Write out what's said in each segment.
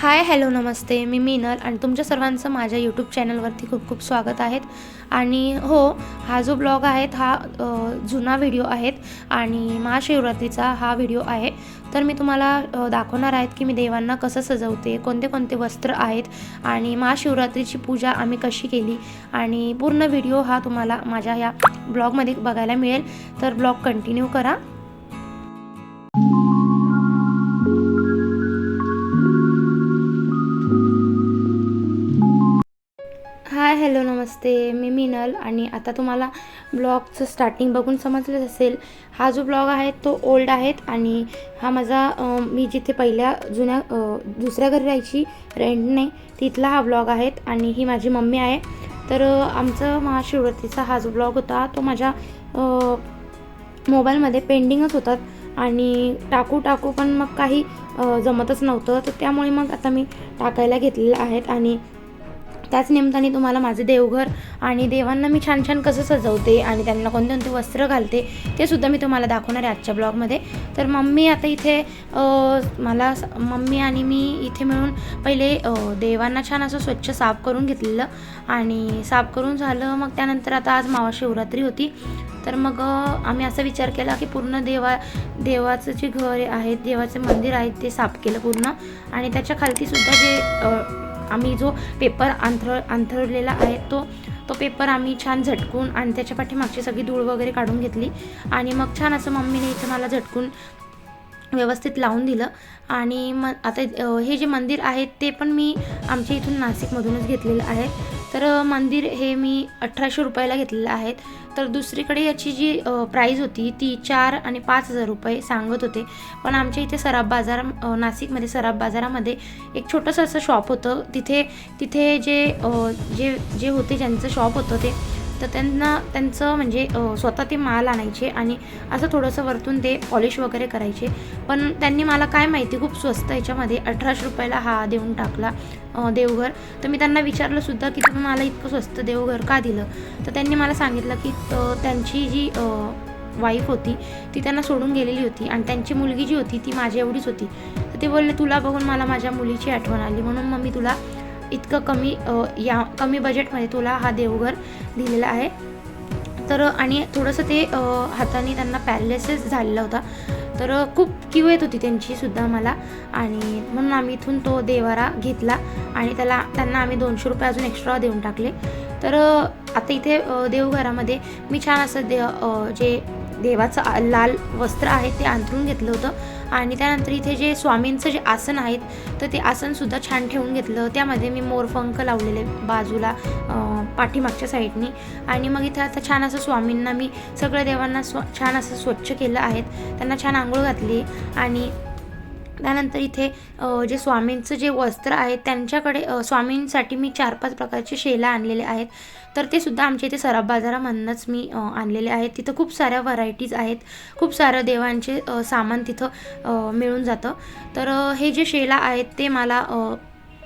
Hi hello नमस्ते. मी मीनल आणि तुमच्या सर्वांचं माझ्या यूट्यूब चॅनलवरती खूप खूप स्वागत आहेत आणि हो हा जो ब्लॉग आहेत हा जुना व्हिडिओ आहेत आणि महाशिवरात्रीचा हा व्हिडिओ आहे. तर मी तुम्हाला दाखवणार आहेत की मी देवांना कसं सजवते कोणते कोणते वस्त्र आहेत आणि महाशिवरात्रीची पूजा आम्ही कशी केली आणि पूर्ण व्हिडिओ हा तुम्हाला माझ्या या ब्लॉगमध्ये बघायला मिळेल. तर ब्लॉग कंटिन्यू करा. हॅलो नमस्ते. मी मिनल आणि आता तुम्हाला ब्लॉगचं स्टार्टिंग बघून समजलंच असेल. हा जो ब्लॉग आहे तो ओल्ड आहेत आणि हा माझा मी जिथे पहिल्या जुन्या दुसऱ्या घरी राहायची रेंटने तिथला हा ब्लॉग आहेत आणि ही माझी मम्मी आहे. तर आमचं महाशिवरात्रीचा हा जो ब्लॉग होता तो माझ्या मोबाईलमध्ये पेंडिंगच होतात आणि टाकू टाकू पण मग काही जमतच नव्हतं. तर त्यामुळे मग आता मी टाकायला घेतलेलं आहेत आणि त्याच निमित्ताने तुम्हाला माझे देवघर आणि देवांना मी छान छान कसं सजवते आणि त्यांना कोणते कोणते वस्त्र घालते ते सुद्धा मी तुम्हाला दाखवणार आहे आजच्या ब्लॉगमध्ये. तर मम्मी आता इथे मला मम्मी आणि मी इथे मिळून पहिले देवांना छान असं स्वच्छ साफ करून घेतलेलं आणि साफ करून झालं. मग त्यानंतर आता आज मावा शिवरात्री होती. तर मग आम्ही असा विचार केला की पूर्ण देवा देवाचं जे घर आहे देवाचे मंदिर आहे ते साफ केलं पूर्ण. आणि त्याच्या खालतीसुद्धा जे आम्ही जो पेपर अंथर अंथरलेला आहे तो तो पेपर आम्ही छान झटकून आणि त्याच्या पाठीमागची सगळी धूळ वगैरे काढून घेतली. आणि मग छान असं मम्मीने इथं मला झटकून व्यवस्थित लावून दिलं. आणि मग आता हे जे मंदिर आहे ते पण मी आमच्या इथून नाशिकमधूनच घेतलेलं आहे. तर मंदिर हे मी अठराशे रुपयाला घेतलेलं आहेत तर दुसरीकडे याची जी प्राईज होती ती चार आणि पाच हजार रुपये सांगत होते. पण आमच्या इथे सराफ बाजार नाशिकमध्ये सराफ बाजारामध्ये एक छोटंसं असं शॉप होतं. तिथे तिथे जे जे जे होते ज्यांचं शॉप होतं ते तर त्यांना त्यांचं म्हणजे स्वतः ते माल आणायचे आणि असं थोडंसं वरतून ते पॉलिश वगैरे करायचे. पण त्यांनी मला काय माहिती खूप स्वस्त याच्यामध्ये अठराशे रुपयाला हा देऊन टाकला देवघर. तर मी त्यांना विचारलंसुद्धा की तुम्ही मला इतकं स्वस्त देवघर का दिलं? तर त्यांनी मला सांगितलं की त्यांची जी वाईफ होती ती त्यांना सोडून गेलेली होती आणि त्यांची मुलगी जी होती ती माझ्या एवढीच होती. तर ते बोलले तुला बघून मला माझ्या मुलीची आठवण आली. म्हणून मग मी तुला इतकं कमी या कमी बजेटमध्ये तुला हा देवघर दिलेला आहे. तर आणि थोडंसं ते हाताने त्यांना पॅरलेसेस झालेला होता. तर खूप किव येत होती त्यांची सुद्धा मला. आणि म्हणून आम्ही इथून तो देवारा घेतला आणि त्याला त्यांना आम्ही दोनशे रुपये अजून एक्स्ट्रा देऊन टाकले. तर आता इथे देवघरामध्ये मी छान असं दे जे देवाचं लाल वस्त्र आहे ते अंथरून घेतलं होतं. आणि त्यानंतर इथे जे स्वामींचं जे आसन आहेत तर ते आसनसुद्धा छान ठेवून घेतलं. त्यामध्ये मी मोरपंख लावलेले बाजूला पाठीमागच्या साईडनी. आणि मग इथे आता छान असं स्वामींना मी सगळ्या देवांना स्व छान असं स्वच्छ केलं आहेत. त्यांना छान आंघोळ घातली. आणि त्यानंतर इथे जे स्वामींचं जे वस्त्र आहे त्यांच्याकडे स्वामींसाठी मी चार पाच प्रकारचे शेला आणलेले आहेत. तर ते सुद्धा आमच्या इथे सराफ बाजारामधनंच मी आणलेले आहेत. तिथं खूप साऱ्या व्हरायटीज आहेत. खूप सारं देवांचे सामान तिथं मिळून जातं. तर हे जे शेला आहेत ते मला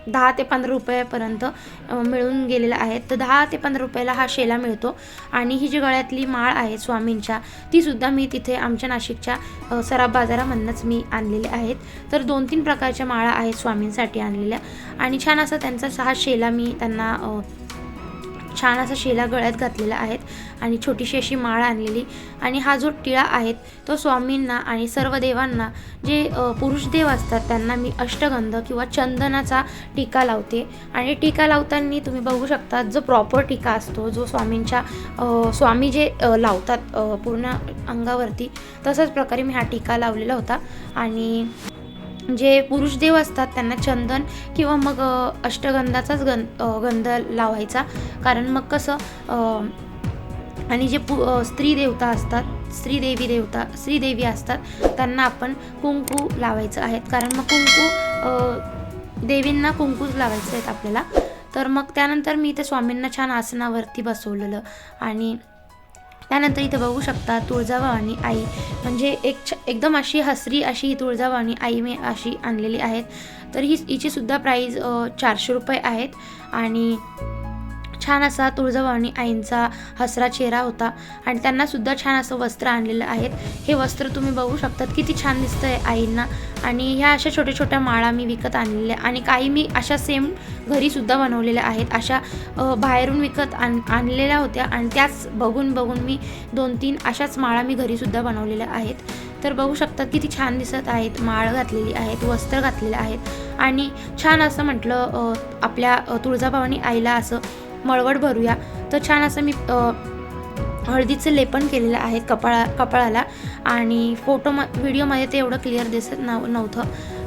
दहा ते पंधरा रुपयापर्यंत मिळून गेलेलं आहे. तर दहा ते पंधरा रुपयाला हा शेला मिळतो. आणि ही जी गळ्यातली माळ आहे स्वामींच्या तीसुद्धा मी तिथे आमच्या नाशिकच्या सराब सराफ बाजारामधनंच मी आणलेले आहेत. तर दोन तीन प्रकारच्या माळा आहेत स्वामींसाठी आणलेल्या. आणि छान असा त्यांचा हा शेला मी त्यांना छान असा शेला गळ्यात घातलेला आहेत आणि छोटीशी अशी माळ आणलेली. आणि हा जो टिळा आहे तो स्वामींना आणि सर्व देवांना जे पुरुष देव असतात त्यांना मी अष्टगंध किंवा चंदनाचा टीका लावते. आणि टीका लावताना तुम्ही बघू शकता जो प्रॉपर टीका असतो जो स्वामींच्या स्वामी जे लावतात पूर्ण अंगावरती तसाच प्रकारे मी हा टीका लावलेला होता. आणि जे पुरुष देव असतात त्यांना चंदन किंवा मग अष्टगंधाचाच गं गंध लावायचा. कारण मग कसं आणि जे पु स्त्री देवता असतात स्त्रीदेवी देवता स्त्रीदेवी असतात त्यांना आपण कुंकू लावायचं आहेत. कारण मग कुंकू देवींना कुंकूच लावायचं आहेत आपल्याला. तर मग त्यानंतर मी ते स्वामींना छान आसनावरती बसवलेलं. आणि त्यानंतर इथे बघू शकता तुळजाभवानी आई. म्हणजे एक छ एकदम अशी हसरी अशी ही तुळजाभवानी आई मी अशी आणलेली आहेत. तर ही हिचीसुद्धा प्राईज चारशे रुपये आहेत. आणि छान असा तुळजाभवानी आईंचा हसरा चेहरा होता. आणि त्यांनासुद्धा छान असं वस्त्र आणलेलं आहेत. हे वस्त्र तुम्ही बघू शकतात. किती छान दिसतं आहे आईंना. आणि ह्या अशा छोट्या छोट्या माळा मी विकत आणलेल्या आणि काही मी अशा सेम घरीसुद्धा बनवलेल्या आहेत. अशा बाहेरून विकत आण आणलेल्या होत्या. आणि त्याच बघून बघून मी दोन तीन अशाच माळा मी घरीसुद्धा बनवलेल्या आहेत. तर बघू शकतात किती छान दिसत आहेत. माळ घातलेली आहेत वस्त्र घातलेले आहेत. आणि छान असं म्हटलं आपल्या तुळजाभवानी आईला असं मळवट भरूया. तर छान असं मी हळदीचं लेपन केलेलं आहे कपाळा कपाळाला आणि फोटो म व्हिडिओमध्ये ते एवढं क्लिअर दिसत नव नव्हतं.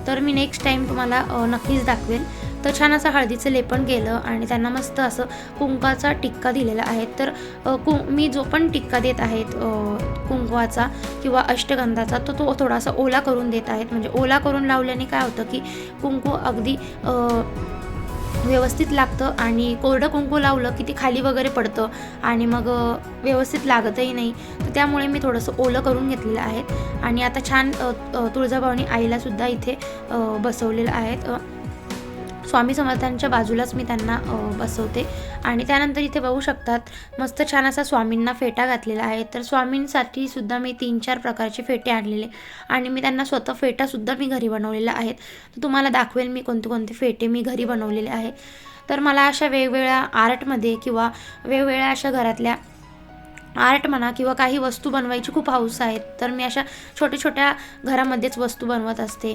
तर मी नेक्स्ट टाईम तुम्हाला नक्कीच दाखवेल. तर छान असं हळदीचं लेपन केलं आणि त्यांना मस्त असं कुंकाचा टिक्का दिलेला आहे. तर कु मी जो पण टिक्का देत आहेत कुंकवाचा किंवा अष्टगंधाचा तो तो थोडासा ओला करून देत आहेत. म्हणजे ओला करून लावल्याने काय होतं की कुंकू अगदी व्यवस्थित लागतं आणि कोरडं कुंकू लावलं की ते खाली वगैरे पडतं आणि मग व्यवस्थित लागतही नाही. तर त्यामुळे मी थोडंसं ओलं करून घेतलेलं आहे. आणि आता छान तुळजाभवानी आईलासुद्धा इथे बसवलेलं आहेत. स्वामी समर्थांच्या बाजूलाच मी त्यांना बसवते. आणि त्यानंतर इथे बघू शकतात मस्त छान असा स्वामींना फेटा घातलेला आहे. तर स्वामींसाठी सुद्धा मी तीन चार प्रकारचे फेटे आणलेले. आणि मी त्यांना स्वतः फेटासुद्धा मी घरी बनवलेला आहेत तर तुम्हाला दाखवेल मी कोणते कोणते फेटे मी घरी बनवलेले आहेत तर मला अशा वेगवेगळ्या आर्टमध्ये किंवा वेगवेगळ्या अशा घरातल्या आर्ट म्हणा किंवा काही वस्तू बनवायची खूप हौस आहेत तर मी अशा छोट्या छोट्या घरामध्येच वस्तू बनवत असते.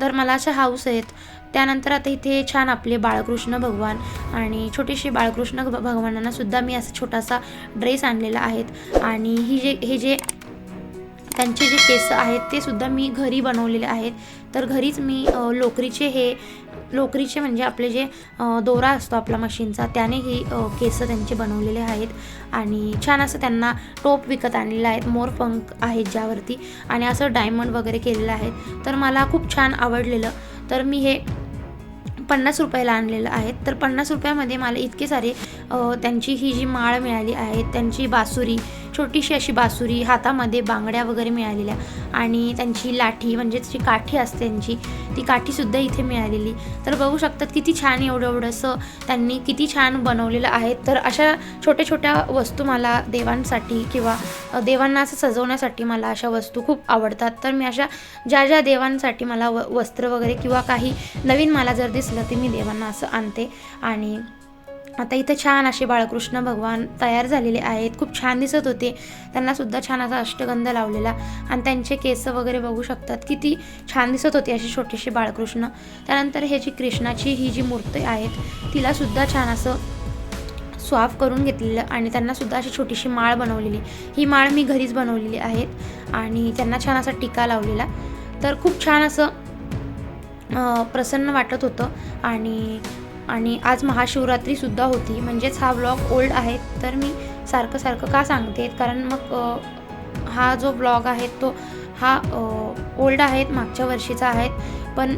तर मला अशा हाऊस आहेत. त्यानंतर आता इथे छान आपले बाळकृष्ण भगवान आणि छोटीशी बाळकृष्ण भ- भगवानांना सुद्धा मी असा छोटासा ड्रेस आणलेला आहेत आणि ही जे हे जे त्यांचे जे केस आहेत ते सुद्धा मी घरी बनवलेले आहेत. तर घरीच मी लोकरीचे हे लोकरीचे म्हणजे आपले जे दोरा असतो आपला मशीनचा त्याने ही केस त्यांचे बनवलेले आहेत. आणि छान असं त्यांना टोप विकत आणलेलं आहेत. मोर पंख आहेत ज्यावरती. आणि असं डायमंड वगैरे केलेलं आहे तर मला खूप छान आवडलेलं. तर मी हे पन्नास रुपयाला आणलेलं आहे तर पन्नास रुपयामध्ये मला इतके सारे त्यांची ही जी माळ मिळाली आहे त्यांची बासुरी छोटीशी अशी बासुरी हातामध्ये बांगड्या वगैरे मिळालेल्या आणि त्यांची लाठी म्हणजेच जी काठी असते त्यांची ती काठीसुद्धा इथे मिळालेली. तर बघू शकतात किती छान एवढं एवढंसं त्यांनी किती छान बनवलेलं आहे. तर अशा छोट्या छोट्या वस्तू मला देवांसाठी किंवा देवांना असं सजवण्यासाठी मला अशा वस्तू खूप आवडतात. तर मी अशा ज्या ज्या देवांसाठी मला व वस्त्र वगैरे किंवा काही नवीन मला जर दिसलं ते मी देवांना असं आणते आणि आता इथं छान असे बाळकृष्ण भगवान तयार झालेले आहेत. खूप छान दिसत होते. त्यांना सुद्धा छान असा अष्टगंध लावलेला. आणि त्यांचे केस वगैरे बघू शकतात. किती छान दिसत होते असे छोटेसे बाळकृष्ण. त्यानंतर हे जी कृष्णाची ही जी मूर्ती आहेत तिला सुद्धा छान असं स्वाफ करून घेतलेलं आणि त्यांना सुद्धा अशी छोटीशी माळ बनवलेली. ही माळ मी घरीच बनवलेली आहेत आणि त्यांना छान असा टिका लावलेला. तर खूप छान असं प्रसन्न वाटत होतं आणि आणि आज महाशिवरात्रीसुद्धा होती. म्हणजेच हा ब्लॉग ओल्ड आहे. तर मी सारखं सारखं का सांगते? कारण मग हा जो ब्लॉग आहे तो हा ओल्ड आहेत मागच्या वर्षीचा आहे पण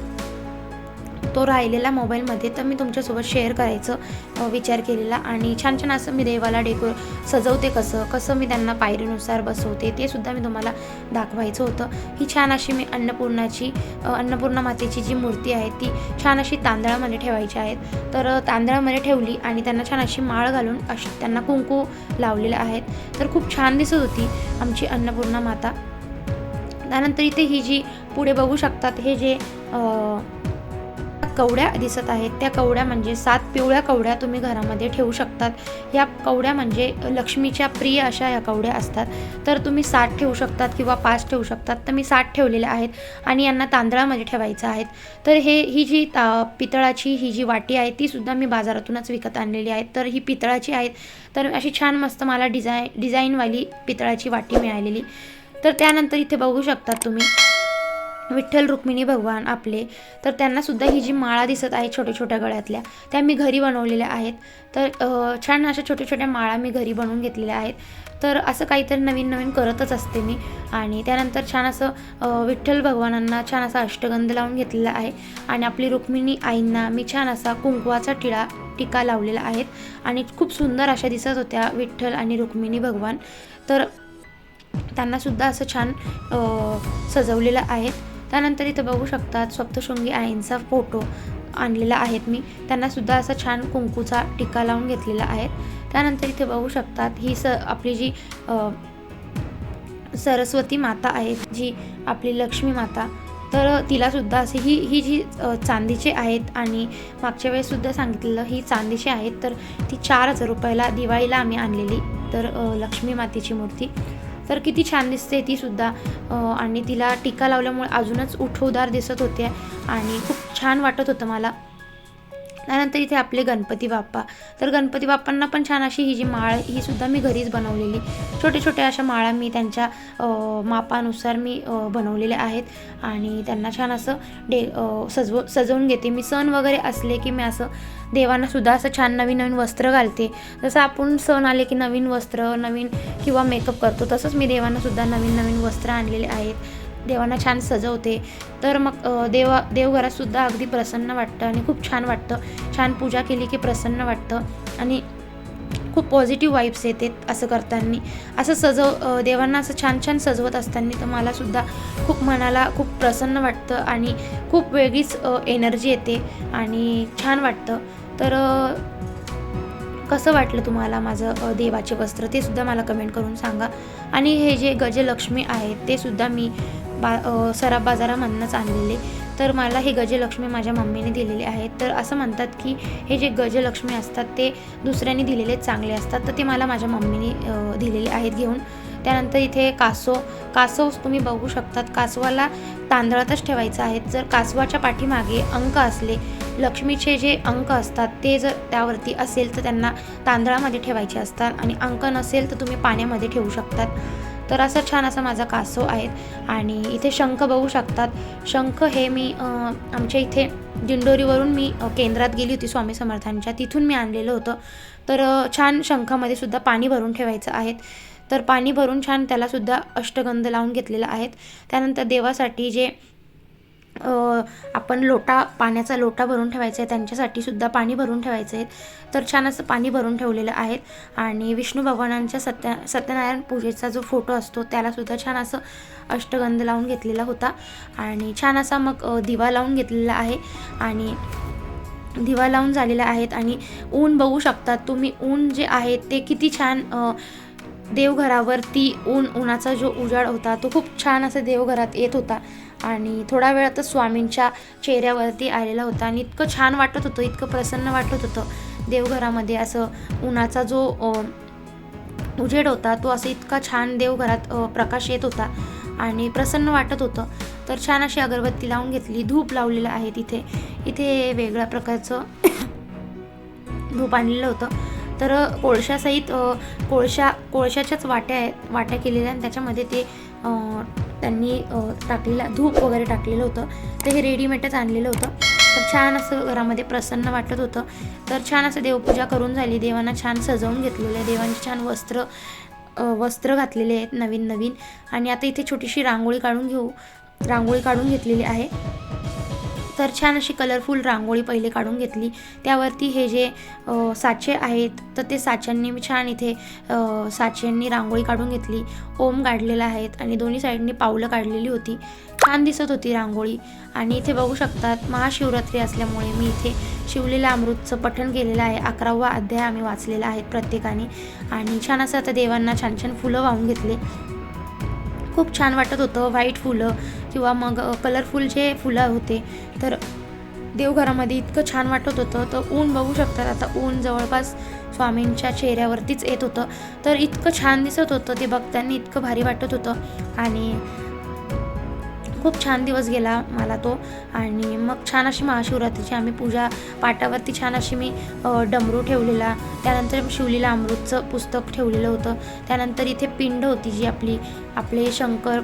तो राहिलेला मोबाईलमध्ये तर मी तुमच्यासोबत शेअर करायचं विचार केलेला. आणि छान छान असं मी देवाला डेकोर सजवते कसं कसं मी त्यांना पायरीनुसार बसवते ते सुद्धा मी तुम्हाला दाखवायचं होतं. ही छान अशी मी अन्नपूर्णाची अन्नपूर्णा मातेची जी मूर्ती आहे ती छान अशी तांदळामध्ये ठेवायची आहेत. तर तांदळामध्ये ठेवली आणि त्यांना छान अशी माळ घालून अशी त्यांना कुंकू लावलेलं आहेत. तर खूप छान दिसत होती आमची अन्नपूर्णा माता. त्यानंतर इथे ही जी पुढे बघू शकतात हे जे कवड्या दिसत आहेत. त्या कवड्या म्हणजे सात पिवळ्या कवड्या तुम्ही घरामध्ये ठेवू शकतात. या कवड्या म्हणजे लक्ष्मीच्या प्रिय अशा या कवड्या असतात. तर तुम्ही सात ठेवू शकतात किंवा पाच ठेवू शकतात. तर मी सात ठेवलेल्या आहेत आणि यांना तांदळामध्ये ठेवायचं आहेत. तर हे ही जी ता पितळाची ही जी वाटी आहे ती सुद्धा मी बाजारातूनच विकत आणलेली आहे. तर ही पितळाची आहेत. तर अशी छान मस्त मला डिझाय डिझाईनवाली पितळाची वाटी मिळालेली. तर त्यानंतर इथे बघू शकतात तुम्ही. विठ्ठल रुक्मिणी भगवान आपले तर त्यांनासुद्धा ही जी माळा दिसत आहे छोट्या छोट्या गळ्यातल्या त्या मी घरी बनवलेल्या आहेत. तर छान अशा छोट्या छोट्या माळा मी घरी बनवून घेतलेल्या आहेत. तर असं काहीतरी नवीन नवीन करतच असते मी. आणि त्यानंतर छान असं विठ्ठल भगवानांना छान असा अष्टगंध लावून घेतलेला आहे. आणि आपली रुक्मिणी आईंना मी छान असा कुंकवाचा टिळा टिका लावलेला आहेत. आणि खूप सुंदर अशा दिसत होत्या विठ्ठल आणि रुक्मिणी भगवान. तर त्यांनासुद्धा असं छान सजवलेलं आहे. त्यानंतर इथं बघू शकतात सप्तशृंगी आईंचा फोटो आणलेला आहेत मी. त्यांनासुद्धा असा छान कुंकूचा टिका लावून घेतलेला आहे. त्यानंतर इथे बघू शकतात ही स आपली जी सरस्वती माता आहे जी आपली लक्ष्मी माता. तर तिलासुद्धा असे ही ही जी चांदीचे आहेत आणि मागच्या वेळेससुद्धा सांगितलेलं ही चांदीची आहेत तर ती चार हजार रुपयाला दिवाळीला आम्ही आणलेली. तर लक्ष्मी मातेची मूर्ती. तर किती छान दिसते ती सुद्धा. आणि तिला टीका लावल्यामुळे अजूनच उठवदार दिसत होते आणि खूप छान वाटत होतं मला. त्यानंतर इथे आपले गणपती बाप्पा. तर गणपती बाप्पांना पण छान अशी ही जी माळ ही सुद्धा मी घरीच बनवलेली. छोटे छोटे अशा माळा मी त्यांच्या मापानुसार मी बनवलेल्या आहेत. आणि त्यांना छान असं डे सजव सजवून घेते. मी सण वगैरे असले की मी असं देवांना सुद्धा असं छान नवीन नवीन वस्त्र घालते. जसं आपण सण आले की नवीन वस्त्र नवीन किंवा मेकअप करतो तसंच मी देवांना सुद्धा नवीन नवीन वस्त्र आणलेले आहेत. देवांना छान सजवते. तर मग देवा देवघरातसुद्धा अगदी प्रसन्न वाटतं आणि खूप छान वाटतं. छान पूजा केली की प्रसन्न वाटतं आणि खूप पॉझिटिव्ह वाईब्स येते असं करताना. असं सजव देवांना असं छान छान सजवत असताना तर मलासुद्धा खूप मनाला खूप प्रसन्न वाटतं आणि खूप वेगळीच एनर्जी येते आणि छान वाटतं. तर कसं वाटलं तुम्हाला माझं देवाचे वस्त्र? ते सुद्धा मला कमेंट करून सांगा. आणि हे जे गजलक्ष्मी आहेत ते सुद्धा मी बा सराब सराफ बाजारामधनंच आणलेले. तर मला हे गजलक्ष्मी माझ्या मम्मीने दिलेले आहेत. तर असं म्हणतात की हे जे गजलक्ष्मी असतात ते दुसऱ्यांनी दिलेले चांगले असतात. तर ते मला माझ्या मम्मीने दिलेले आहेत घेऊन. त्यानंतर इथे कासव. कासव तुम्ही बघू शकतात. कासवाला तांदळातच ठेवायचं आहे. जर कासवाच्या पाठीमागे अंक असले लक्ष्मीचे जे अंक असतात ते जर त्यावरती असेल तर त्यांना तांदळामध्ये ठेवायचे असतात. आणि अंक नसेल तर तुम्ही पाण्यामध्ये ठेवू शकतात. तर असं छान असा माझा कासव आहेत. आणि इथे शंख बघू शकतात. शंख हे मी आमच्या इथे दिंडोरीवरून मी केंद्रात गेली होती स्वामी समर्थांच्या. तिथून मी आणलेलं होतं. तर छान शंखामध्ये सुद्धा पाणी भरून ठेवायचं आहेत. तर पाणी भरून छान त्यालासुद्धा अष्टगंध लावून घेतलेला आहेत. त्यानंतर देवासाठी जे आपण लोटा पाण्याचा लोटा भरून ठेवायचा आहे. त्यांच्यासाठी सुद्धा पाणी भरून ठेवायचं आहे. तर छान असं पाणी भरून ठेवलेलं आहे. आणि विष्णू भगवानांच्या सत्य सत्यनारायण पूजेचा जो फोटो असतो त्यालासुद्धा छान असं अष्टगंध लावून घेतलेला होता. आणि छान असा मग दिवा लावून घेतलेला आहे. आणि दिवा लावून झालेला आहेत. आणि ऊन बघू शकतात तुम्ही ऊन जे आहे ते किती छान देवघरावरती ऊन उन्हाचा जो उजाड होता तो खूप छान असं देवघरात येत होता. आणि थोडा वेळातच स्वामींच्या चेहऱ्यावरती आलेला होता आणि इतकं छान वाटत होतं इतकं प्रसन्न वाटत होतं देवघरामध्ये. असं उन्हाचा जो उजेड होता तो असं इतका छान देवघरात प्रकाश येत होता आणि प्रसन्न वाटत होतं. तर छान अशी अगरबत्ती लावून घेतली धूप लावलेलं आहे तिथे. इथे वेगळ्या प्रकारचं धूप आणलेलं होतं. तर कोळशासहित कोळशा कोळशाच्याच वाट्या आहेत वाट्या केलेल्या आणि त्याच्यामध्ये ते त्यांनी टाकलेला टाकलेलं धूप वगैरे टाकलेलं होतं. तर हे रेडीमेडच आणलेलं होतं. तर छान असं घरामध्ये प्रसन्न वाटत होतं. तर छान असं देवपूजा करून झाली. देवांना छान सजवून घेतलेलं आहे. देवांची छान वस्त्र वस्त्र घातलेले आहेत नवीन नवीन आणि आता इथे छोटीशी रांगोळी काढून घेऊ रांगोळी काढून घेतलेली आहे. तर छान अशी कलरफुल रांगोळी पहिले काढून घेतली. त्यावरती हे जे साचे आहेत तर ते साच्यांनी मी छान इथे साच्यांनी रांगोळी काढून घेतली. ओम काढलेला आहेत आणि दोन्ही साईडनी पावलं काढलेली होती. छान दिसत होती रांगोळी. आणि इथे बघू शकतात महाशिवरात्री असल्यामुळे मी इथे शिवलेल्या अमृतचं पठण केलेलं आहे. अकरावा अध्याय आम्ही वाचलेला आहे प्रत्येकाने. आणि छान असं आता देवांना छान छान फुलं वाहून घेतले. खूप छान वाटत होतं व्हाईट फुलं किंवा मग कलरफुल जे फुलं होते तर देवघरामध्ये इतकं छान वाटत होतं. तर ऊन बघू शकतात आता ऊन जवळपास स्वामींच्या चेहऱ्यावरतीच येत होतं. तर इतकं छान दिसत होतं ते बघताना इतकं भारी वाटत होतं. आणि खूप छान दिवस गेला मला तो. आणि मग छान अशी महाशिवरात्रीची आम्ही पूजा पाटावरती छान अशी मी डमरू ठेवलेला. त्यानंतर शिवलीला अमृतचं पुस्तक ठेवलेलं होतं. त्यानंतर इथे पिंड होती जी आपली आपले शंकर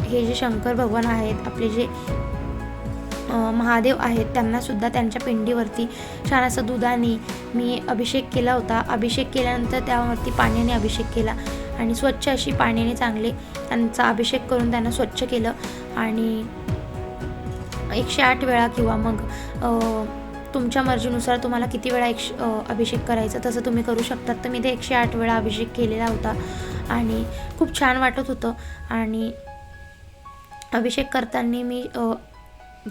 हे जे शंकर भगवान आहेत आपले जे महादेव आहेत त्यांनासुद्धा त्यांच्या पिंडीवरती छान असं दुधाने मी अभिषेक केला होता. अभिषेक केल्यानंतर त्यावरती पाण्याने अभिषेक केला. आणि स्वच्छ अशी पाण्याने चांगले त्यांचा अभिषेक करून त्यांना स्वच्छ केलं. आणि एकशे आठ वेळा किंवा मग तुमच्या मर्जीनुसार तुम्हाला किती वेळा एकश अभिषेक करायचा तसं तुम्ही करू शकतात. तर मी ते एकशे आठ वेळा अभिषेक केलेला होता. आणि खूप छान वाटत होतं. आणि अभिषेक करताना मी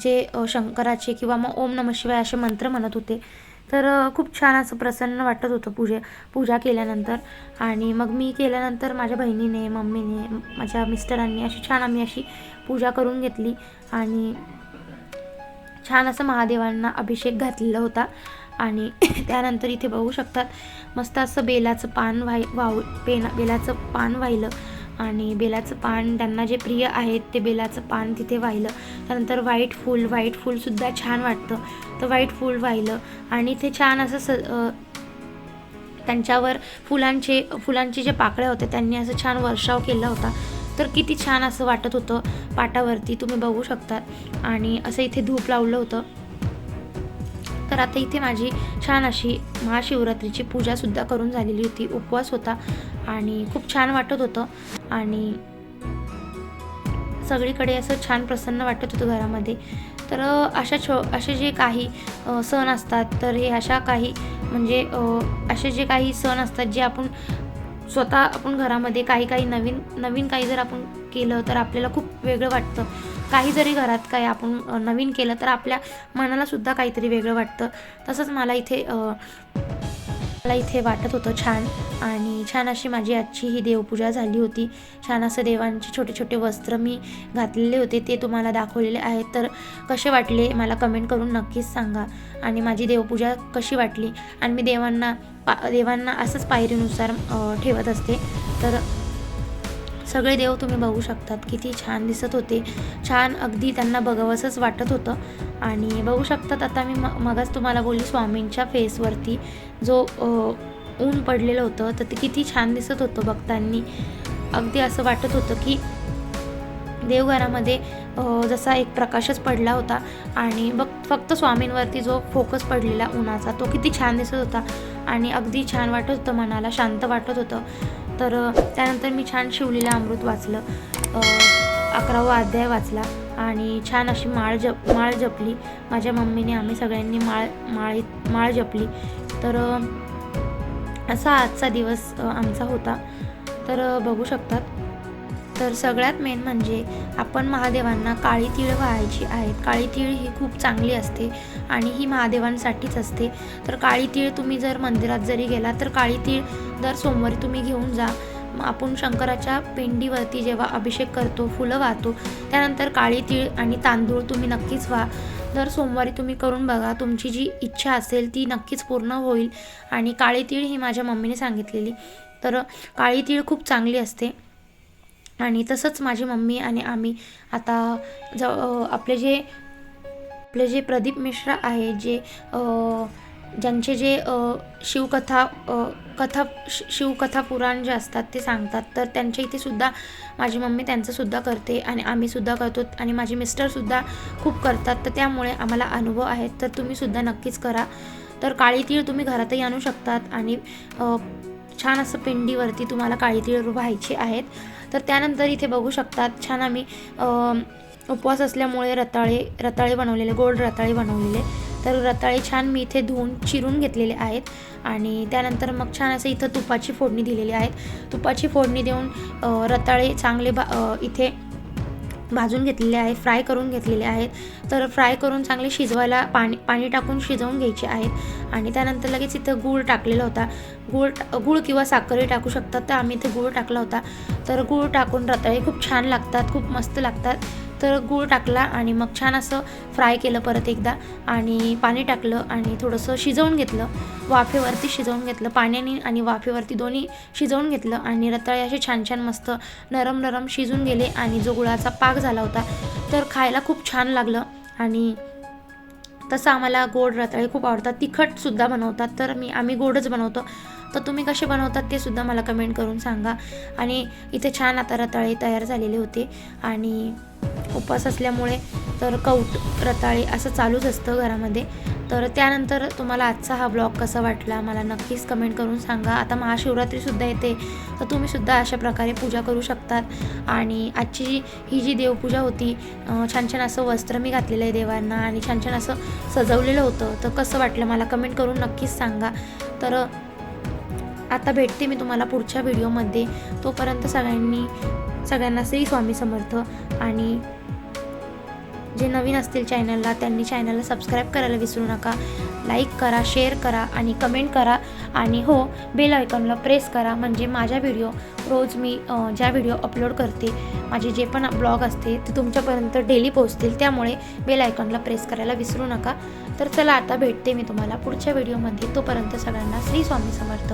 जे शंकराचे किंवा मग ओम नम शिवाय असे मंत्र म्हणत होते. तर खूप छान असं प्रसन्न वाटत होतं पूजे पूजा केल्यानंतर. आणि मग मी केल्यानंतर माझ्या बहिणीने मम्मीने माझ्या मिस्टरांनी अशी छान आम्ही अशी पूजा करून घेतली. आणि छान असं महादेवांना अभिषेक घातलेला होता. आणि त्यानंतर इथे बघू शकतात मस्त असं बेलाचं पान व्हाय वाव पेना बेलाचं पान वाहिलं आणि बेलाचं पान त्यांना जे प्रिय आहेत ते बेलाचं पान तिथे वाहिलं. त्यानंतर व्हाईट फूल व्हाईट फूलसुद्धा छान वाटतं. तर व्हाईट फूल वाहिलं आणि ते छान असं स त्यांच्यावर फुलांचे फुलांचे जे पाकळ्या होते त्यांनी असं छान वर्षाव केला होता. तर किती छान असं वाटत होतं पाटावरती तुम्ही बघू शकतात. आणि असं इथे धूप लावलं होतं. तर आता इथे माझी छान अशी महाशिवरात्रीची पूजासुद्धा करून झालेली होती. उपवास होता आणि खूप छान वाटत होतं. आणि सगळीकडे असं छान प्रसन्न वाटत होतं घरामध्ये. तर अशा छो असे जे काही सण असतात तर हे अशा काही म्हणजे असे जे काही सण असतात जे आपण स्वतः आपण घरामध्ये काही काही नवीन नवीन काही जर आपण केलं तर आपल्याला खूप वेगळं वाटतं. काही जरी घरात काही आपण नवीन केलं तर आपल्या मनालासुद्धा काहीतरी वेगळं वाटतं. तसंच मला इथे मला इथे वाटत होतं छान. आणि छान अशी माझी आजची ही देवपूजा झाली होती. छान असं देवांचे छोटे छोटे वस्त्र मी घातलेले होते ते तुम्हाला दाखवलेले आहेत. तर कसे वाटले मला कमेंट करून नक्कीच सांगा. आणि माझी देवपूजा कशी वाटली? आणि मी देवांना पा देवांना असंच पायरीनुसार ठेवत असते. तर सगळे देव तुम्ही बघू शकतात. किती छान दिसत होते. छान अगदी त्यांना बघावंसंच वाटत होतं. आणि बघू शकतात आता मी म मगाच तुम्हाला बोलली स्वामींच्या फेसवरती. जो ऊन पडलेलं होतं तर ते किती छान दिसत होतं बघतांनी अगदी असं वाटत होतं की देवघरामध्ये जसा एक प्रकाशच पडला होता. आणि बघ फक्त स्वामींवरती जो फोकस पडलेला उन्हाचा तो किती छान दिसत होता. आणि अगदी छान वाटत होतं मनाला शांत वाटत होतं. तर त्यानंतर मी छान शिवलेलं अमृत वाचलं. अकरावा अध्याय वाचला आणि छान अशी माळ जप माळ जपली. माझ्या मम्मीने आम्ही सगळ्यांनी माळ माळी माळ जपली. तर असा आजचा दिवस आमचा होता. तर बघू शकतात. तर सगळ्यात मेन म्हणजे आपण महादेवांना काळी तीळ व्हायची आहेत. काळी तीळ ही खूप चांगली असते आणि ही महादेवांसाठीच असते. तर काळी तीळ तुम्ही जर मंदिरात जरी गेला तर काळी तीळ दर सोमवारी तुम्ही घेऊन जा. मग आपण शंकराच्या पिंडीवरती जेव्हा अभिषेक करतो फुलं वाहतो त्यानंतर काळी तीळ आणि तांदूळ तुम्ही नक्कीच व्हा. दर सोमवारी तुम्ही करून बघा तुमची जी इच्छा असेल ती नक्कीच पूर्ण होईल. आणि काळी तीळ ही माझ्या मम्मीने सांगितलेली. तर काळी तीळ खूप चांगली असते. आणि तसंच माझी मम्मी आणि आम्ही आता ज आपले जे आपले जे प्रदीप मिश्रा आहे जे ज्यांचे जे शिवकथा कथा शिवकथा पुराण जे असतात ते सांगतात. तर त्यांच्या इथे सुद्धा माझी मम्मी त्यांचंसुद्धा करते आणि आम्हीसुद्धा करतो आणि माझे मिस्टरसुद्धा खूप करतात. तर त्यामुळे आम्हाला अनुभव आहेत. तर तुम्हीसुद्धा नक्कीच करा. तर काळी तीळ तुम्ही घरातही आणू शकतात आणि छान असं पिंडीवरती तुम्हाला काळी तीळ व्हायचे आहेत. तर त्यानंतर इथे बघू शकतात छान आम्ही उपवास असल्यामुळे रताळे रताळे बनवलेले गोड रताळे बनवलेले. तर रताळे छान मी इथे धुवून चिरून घेतलेले आहेत. आणि त्यानंतर मग छान असं इथं तुपाची फोडणी दिलेली आहेत तुपाची फोडणी देऊन रताळे चांगले बा इथे भाजून घेतलेले आहेत फ्राय करून घेतलेले आहेत. तर फ्राय करून चांगले शिजवायला पाणी पाणी टाकून शिजवून घ्यायचे आहेत. आणि त्यानंतर लगेच इथं गूळ टाकलेला होता. गूळ गूळ किंवा साखरही टाकू शकतात तर आम्ही इथे गूळ टाकला होता. तर गूळ टाकून रताळे खूप छान लागतात खूप मस्त लागतात. तर गूळ टाकला आणि मग छान असं फ्राय केलं परत एकदा. आणि पाणी टाकलं आणि थोडंसं शिजवून घेतलं. वाफेवरती शिजवून घेतलं. पाण्याने आणि वाफेवरती दोन्ही शिजवून घेतलं. आणि रताळे असे छान छान मस्त नरम नरम शिजून गेले आणि जो गुळाचा पाक झाला होता तर खायला खूप छान लागलं. आणि तसं आम्हाला गोड रताळे खूप आवडतात. तिखटसुद्धा बनवतात. तर मी आम्ही गोडच बनवतो. तर तुम्ही कसे बनवतात ते सुद्धा मला कमेंट करून सांगा. आणि इथे छान आता रताळे तयार झालेले होते. आणि उपवास असल्यामुळे तर कौट रताळे असं चालूच असतं घरामध्ये. तर त्यानंतर तुम्हाला आजचा हा ब्लॉग कसा वाटला मला नक्कीच कमेंट करून सांगा. आता महाशिवरात्रीसुद्धा येते. तर तुम्हीसुद्धा अशा प्रकारे पूजा करू शकतात. आणि आजची जी ही जी देवपूजा होती छान छान असं वस्त्र मी घातलेलं आहे देवांना आणि छान छान असं सजवलेलं होतं. तर कसं वाटलं मला कमेंट करून नक्कीच सांगा. तर आता भेटते मी तुम्हाला पुढच्या व्हिडिओमध्ये. तोपर्यंत सगळ्यांनी सगळ्यांना श्री स्वामी समर्थ आणि जे नवीन असतील चॅनलला त्यांनी चॅनलला सबस्क्राईब करायला विसरू नका. लाईक करा शेअर करा आणि कमेंट करा. आणि हो बेल आयकॉनला प्रेस करा. म्हणजे माझ्या व्हिडिओ रोज मी ज्या व्हिडिओ अपलोड करते माझे जे पण ब्लॉग असते ते तुमच्यापर्यंत डेली पोहोचतील. त्यामुळे बेल आयकॉनला प्रेस करायला विसरू नका. तर चला आता भेटते मी तुम्हाला पुढच्या व्हिडिओमध्ये. तोपर्यंत सगळ्यांना श्री स्वामी समर्थ.